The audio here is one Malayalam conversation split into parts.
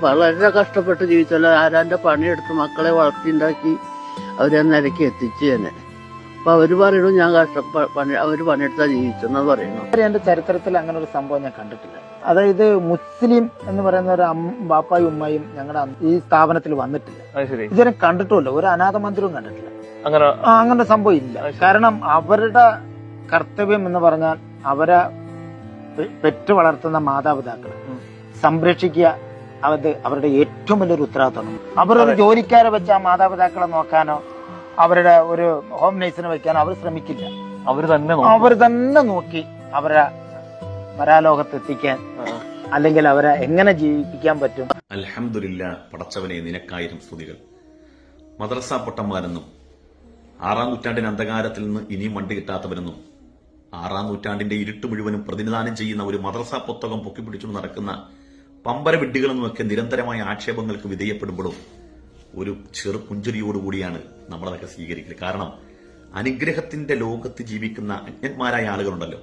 വളരെ കഷ്ടപ്പെട്ട് ജീവിച്ചല്ലോ. ആരാന്റെ പണിയെടുത്ത് മക്കളെ വളർത്തിണ്ടാക്കി അവരെ നിലയ്ക്ക് എത്തിച്ചു തന്നെ. അപ്പൊ അവർ പറയണു ഞാൻ കഷ്ട പണി അവർ പണിയെടുത്താ ജീവിച്ചെന്നാ പറയുന്നു. എന്റെ ചരിത്രത്തിൽ അങ്ങനെ ഒരു സംഭവം ഞാൻ കണ്ടിട്ടില്ല. അതായത് മുസ്ലിം എന്ന് പറയുന്ന ഒരു അമ്മ ബാപ്പായും ഉമ്മയും ഞങ്ങളുടെ ഈ സ്ഥാപനത്തിൽ വന്നിട്ടില്ല. അത് ശരി. ഇതുവരെ കണ്ടിട്ടുമില്ല. ഒരു അനാഥ മന്ദിരവും കണ്ടിട്ടില്ല. അങ്ങനെ ആ, അങ്ങനെ സംഭവം ഇല്ല. കാരണം അവരുടെ കർത്തവ്യം എന്ന് പറഞ്ഞാൽ അവരെ പെറ്റു വളർത്തുന്ന മാതാപിതാക്കൾ സംരക്ഷിക്കുക അത് അവരുടെ ഏറ്റവും വലിയൊരു ഉത്തരവാദിത്തമാണ് അവരൊരു ജോലിക്കാരെ വെച്ച് ആ മാതാപിതാക്കളെ നോക്കാനോ അവരുടെ ഒരു ഹോം നേഴ്സിനെ വെക്കാനോ അവർ ശ്രമിക്കില്ല. അവർ തന്നെ നോക്കും. അവർ തന്നെ നോക്കി അവരെ പരാലോകത്ത് എത്തിക്കാൻ അല്ലെങ്കിൽ അവരെ എങ്ങനെ ജീവിപ്പിക്കാൻ പറ്റും. അലഹമില്ല പടച്ചവനെ നിനക്കായിരം സ്തുതികൾ. മദ്രസ പൊട്ടന്മാരെന്നും ആറാം നൂറ്റാണ്ടിന് അന്ധകാരത്തിൽ നിന്ന് ഇനിയും വണ്ടി കിട്ടാത്തവരെന്നും ആറാം നൂറ്റാണ്ടിന്റെ ഇരുട്ട് മുഴുവനും പ്രതിനിധാനം ചെയ്യുന്ന ഒരു മദ്രസ പുസ്തകം പൊക്കിപ്പിടിച്ചു നടക്കുന്ന പമ്പര വിഡ്ഢികളെന്നുമൊക്കെ നിരന്തരമായ ആക്ഷേപങ്ങൾക്ക് വിധേയപ്പെടുമ്പോഴും ഒരു ചെറു പുഞ്ചിരിയോടുകൂടിയാണ് നമ്മളതൊക്കെ സ്വീകരിക്കൽ കാരണം അനുഗ്രഹത്തിന്റെ ലോകത്ത് ജീവിക്കുന്ന അജ്ഞന്മാരായ ആളുകളുണ്ടല്ലോ.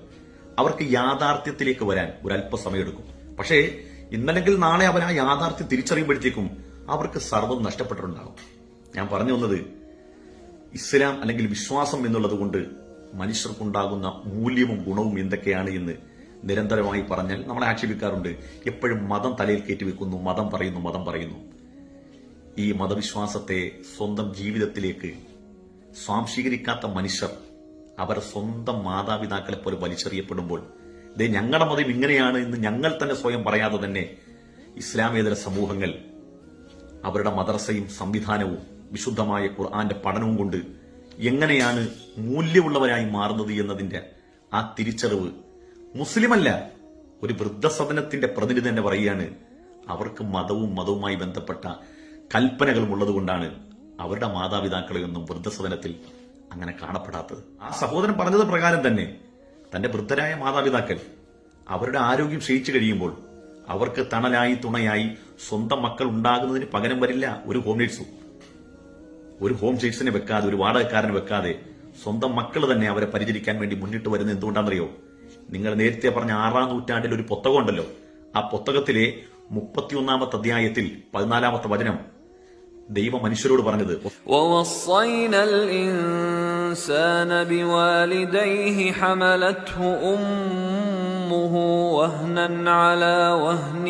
അവർക്ക് യാഥാർത്ഥ്യത്തിലേക്ക് വരാൻ ഒരു അല്പസമയമെടുക്കും പക്ഷേ ഇന്നല്ലെങ്കിൽ നാളെ അവർ ആ യാഥാർത്ഥ്യം തിരിച്ചറിയുമ്പോഴത്തേക്കും അവർക്ക് സർവം നഷ്ടപ്പെട്ടിട്ടുണ്ടാകും. ഞാൻ പറഞ്ഞു വന്നത് ഇസ്ലാം അല്ലെങ്കിൽ വിശ്വാസം എന്നുള്ളത് കൊണ്ട് മനുഷ്യർക്കുണ്ടാകുന്ന മൂല്യവും ഗുണവും എന്തൊക്കെയാണ് എന്ന് നിരന്തരമായി പറഞ്ഞാൽ നമ്മളെ ആക്ഷേപിക്കാറുണ്ട്. എപ്പോഴും മതം തലയിൽ കയറ്റി വെക്കുന്നു മതം പറയുന്നു മതം പറയുന്നു. ഈ മതവിശ്വാസത്തെ സ്വന്തം ജീവിതത്തിലേക്ക് സ്വാംശീകരിക്കാത്ത മനുഷ്യർ അവർ സ്വന്തം മാതാപിതാക്കളെ പോലെ വലിച്ചെറിയപ്പെടുമ്പോൾ ദേ ഞങ്ങളുടെ മതം ഇങ്ങനെയാണ് എന്ന് ഞങ്ങൾ തന്നെ സ്വയം പറയാതെ തന്നെ ഇസ്ലാമേതര സമൂഹങ്ങൾ അവരുടെ മദ്രസയും സംവിധാനവും വിശുദ്ധമായ ഖുർആന്റെ പഠനവും കൊണ്ട് എങ്ങനെയാണ് മൂല്യമുള്ളവരായി മാറുന്നത് എന്നതിന്റെ ആ തിരിച്ചറിവ് മുസ്ലിമല്ല ഒരു വൃദ്ധസദനത്തിന്റെ പ്രതിനിധി തന്നെ പറയുകയാണ് അവർക്ക് മതവും മതവുമായി ബന്ധപ്പെട്ട കൽപ്പനകളും ഉള്ളതുകൊണ്ടാണ് അവരുടെ മാതാപിതാക്കളെയൊന്നും വൃദ്ധസദനത്തിൽ അങ്ങനെ കാണപ്പെടാത്തത്. ആ സഹോദരൻ പറഞ്ഞത് പ്രകാരം തന്നെ തന്റെ വൃദ്ധരായ മാതാപിതാക്കൾ അവരുടെ ആരോഗ്യം ക്ഷയിച്ചു കഴിയുമ്പോൾ അവർക്ക് തണലായി തുണയായി സ്വന്തം മക്കൾ ഉണ്ടാകുന്നതിന് പകരം വരില്ല ഒരു ഹോം നേഴ്സും ഒരു ഹോം ചേഴ്സിനെ വെക്കാതെ ഒരു വാടകക്കാരനെ വെക്കാതെ സ്വന്തം മക്കൾ തന്നെ അവരെ പരിചരിക്കാൻ വേണ്ടി മുന്നിട്ട് വരുന്നത് എന്തുകൊണ്ടാണെന്നറിയോ? നിങ്ങൾ നേരത്തെ പറഞ്ഞ ആറാം നൂറ്റാണ്ടിൽ ഒരു പുസ്തകം ഉണ്ടല്ലോ ആ പുസ്തകത്തിലെ മുപ്പത്തിയൊന്നാമത്തെ അധ്യായത്തിൽ പതിനാലാമത്തെ വചനം ദൈവ മനുഷ്യരോട് പറഞ്ഞത് ووصينا الإنسان بوالديه حملته أمه وهنا على وهن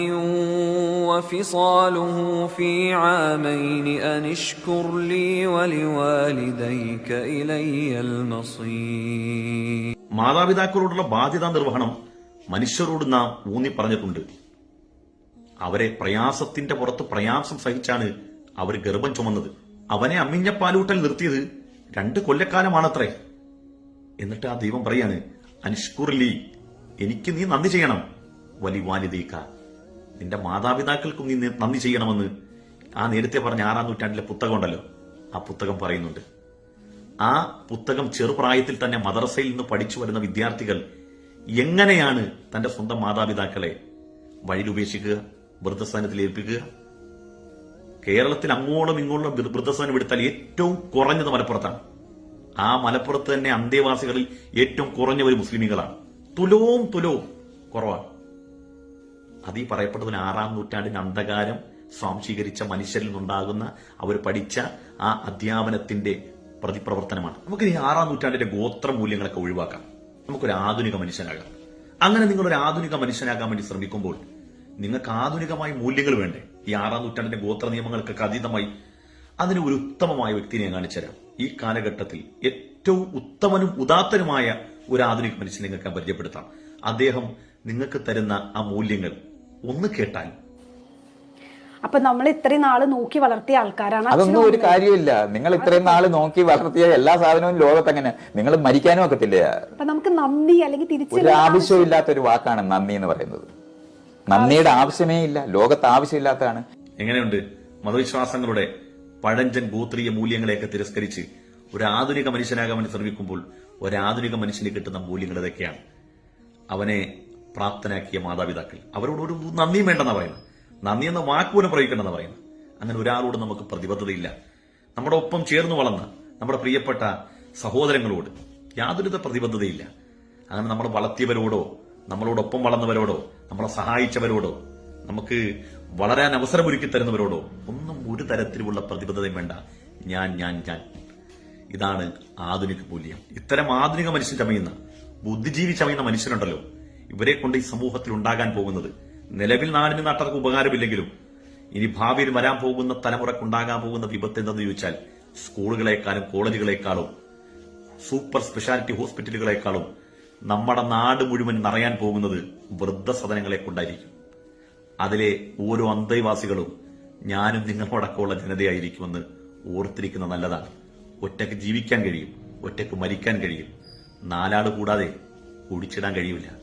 وفصاله في عامين أن اشكر لي ولوالديك إلي المصير മാതാപിതാക്കളോടുള്ള ബാധ്യതാ നിർവഹണം മനുഷ്യരോട് നാം ഊന്നി പറഞ്ഞിട്ടുണ്ട്. അവരെ പ്രയാസത്തിന്റെ പുറത്ത് പ്രയാസം സഹിച്ചാണ് അവർ ഗർഭം ചുമന്നത്. അവനെ അമ്മിഞ്ഞ പാലൂട്ടൽ നിർത്തിയത് രണ്ട് കൊല്ലക്കാലമാണത്രേ. എന്നിട്ട് ആ ദൈവം പറയാണ് അനുഷ്കുറിലി എനിക്ക് നീ നന്ദി ചെയ്യണം വലി വാലിദീക്ക നിന്റെ മാതാപിതാക്കൾക്കും നീ നന്ദി ചെയ്യണമെന്ന് ആ നേരത്തെ പറഞ്ഞ ആറാം നൂറ്റാണ്ടിലെ പുസ്തകം ഉണ്ടല്ലോ ആ പുസ്തകം പറയുന്നുണ്ട്. ആ പുസ്തകം ചെറുപ്രായത്തിൽ തന്നെ മദ്രസയിൽ നിന്ന് പഠിച്ചു വരുന്ന വിദ്യാർത്ഥികൾ എങ്ങനെയാണ് തന്റെ സ്വന്തം മാതാപിതാക്കളെ വഴിയിൽ ഉപേക്ഷിക്കുക വൃദ്ധസ്ഥാനത്തിൽ ഏൽപ്പിക്കുക? കേരളത്തിൽ അങ്ങോളം ഇങ്ങോളം വൃദ്ധസ്ഥാനം എടുത്താൽ ഏറ്റവും കുറഞ്ഞത് മലപ്പുറത്താണ്. ആ മലപ്പുറത്ത് തന്നെ അന്തേവാസികളിൽ ഏറ്റവും കുറഞ്ഞവർ മുസ്ലിമുകളാണ് തുലവും തുലവും കുറവാണ് അത് ഈ പറയപ്പെട്ടതിന് ആറാം നൂറ്റാണ്ടിന് അന്ധകാരം സ്വാംശീകരിച്ച മനുഷ്യരിൽ നിന്നുണ്ടാകുന്ന അവർ പഠിച്ച ആ അധ്യാപനത്തിന്റെ പ്രതിപ്രവർത്തനമാണ്. നമുക്ക് ഈ ആറാം നൂറ്റാണ്ടിന്റെ ഗോത്ര മൂല്യങ്ങളൊക്കെ ഒഴിവാക്കാം. നമുക്കൊരു ആധുനിക മനുഷ്യനാകാം. അങ്ങനെ നിങ്ങൾ ഒരു ആധുനിക മനുഷ്യനാകാൻ വേണ്ടി ശ്രമിക്കുമ്പോൾ നിങ്ങൾക്ക് ആധുനികമായ മൂല്യങ്ങൾ വേണ്ടേ? ഈ ആറാം നൂറ്റാണ്ടിന്റെ ഗോത്ര നിയമങ്ങൾക്ക് അതീതമായി അതിന് ഒരു ഉത്തമമായ വ്യക്തിനെ ഞാൻ കാണിച്ചുതരാം ഈ കാലഘട്ടത്തിൽ ഏറ്റവും ഉത്തമനും ഉദാത്തനുമായ ഒരു ആധുനിക മനുഷ്യനെ നിങ്ങൾക്ക് പരിചയപ്പെടുത്താം. അദ്ദേഹം നിങ്ങൾക്ക് തരുന്ന ആ മൂല്യങ്ങൾ ഒന്ന് കേട്ടാൽ അപ്പൊ നമ്മൾ ഇത്രയും നാൾ നോക്കി വളർത്തിയ ആൾക്കാരാണ് അതൊന്നും ഒരു. കാര്യമില്ല നിങ്ങൾ ഇത്രയും നാൾ നോക്കി വളർത്തിയ എല്ലാ സാധനവും ലോകത്ത് അങ്ങനെ നിങ്ങൾ മരിക്കാനും ഒക്കത്തില്ല? അപ്പൊ നമുക്ക് നന്ദി അല്ലെങ്കിൽ ഒരു തിരിച്ചു ആവശ്യമില്ലാത്ത ഒരു വാക്കാണ് നന്ദി എന്ന് പറയുന്നത്. നന്ദിയുടെ ആവശ്യമേ ഇല്ല. ലോകത്ത് ആവശ്യമില്ലാത്തതാണ്. എങ്ങനെയുണ്ട്? മതവിശ്വാസങ്ങളുടെ പഴഞ്ചൻ ഗോത്രീയ മൂല്യങ്ങളെയൊക്കെ തിരസ്കരിച്ച് ഒരു ആധുനിക മനുഷ്യനാകാൻ വേണ്ടി ശ്രമിക്കുമ്പോൾ ഒരു ആധുനിക മനുഷ്യന് കിട്ടുന്ന മൂല്യങ്ങൾ ഇതൊക്കെയാണ് അവനെ പ്രാപ്തനാക്കിയ മാതാപിതാക്കൾ. അവരോട് ഒരു നന്ദിയും വേണ്ടെന്നാണ് പറയുന്നത്. നന്ദി എന്ന വാക്ക് പോലും പ്രയോഗിക്കണമെന്ന് പറയുന്നത്. അങ്ങനെ ഒരാളോട് നമുക്ക് പ്രതിബദ്ധതയില്ല. നമ്മുടെ ഒപ്പം ചേർന്ന് വളർന്ന നമ്മുടെ പ്രിയപ്പെട്ട സഹോദരങ്ങളോട് യാതൊരുവിധ പ്രതിബദ്ധതയില്ല. അങ്ങനെ നമ്മൾ വളർത്തിയവരോടോ നമ്മളോടൊപ്പം വളർന്നവരോടോ നമ്മളെ സഹായിച്ചവരോടോ നമുക്ക് വളരാൻ അവസരമൊരുക്കി തരുന്നവരോടോ ഒന്നും ഒരു തരത്തിലുള്ള പ്രതിബദ്ധതയും വേണ്ട. ഞാൻ ഞാൻ ഞാൻ. ഇതാണ് ആധുനിക മൂല്യം. ഇത്തരം ആധുനിക മനുഷ്യൻ ചമയുന്ന ബുദ്ധിജീവി ചമയുന്ന മനുഷ്യരുണ്ടല്ലോ. ഇവരെ കൊണ്ട് ഈ സമൂഹത്തിൽ ഉണ്ടാകാൻ പോകുന്നത്. നിലവിൽ നാടിന് നാട്ടർക്ക് ഉപകാരമില്ലെങ്കിലും ഇനി ഭാവിയിൽ വരാൻ പോകുന്ന തലമുറക്കുണ്ടാകാൻ പോകുന്ന വിപത്ത് എന്തെന്ന് ചോദിച്ചാൽ സ്കൂളുകളെക്കാളും കോളേജുകളെക്കാളും സൂപ്പർ സ്പെഷ്യാലിറ്റി ഹോസ്പിറ്റലുകളെക്കാളും നമ്മുടെ നാട് മുഴുവൻ നിറയാൻ പോകുന്നത് വൃദ്ധസദനങ്ങളെ കൊണ്ടായിരിക്കും. അതിലെ ഓരോ അന്തേവാസികളും ഞാനും നിങ്ങളോടൊക്കെയുള്ള ജനതയായിരിക്കുമെന്ന് ഓർത്തിരിക്കുന്നത് നല്ലതാണ്. ഒറ്റയ്ക്ക് ജീവിക്കാൻ കഴിയും ഒറ്റയ്ക്ക് മരിക്കാൻ കഴിയും. നാലാൾ കൂടാതെ കുടിച്ചിടാൻ കഴിയില്ല.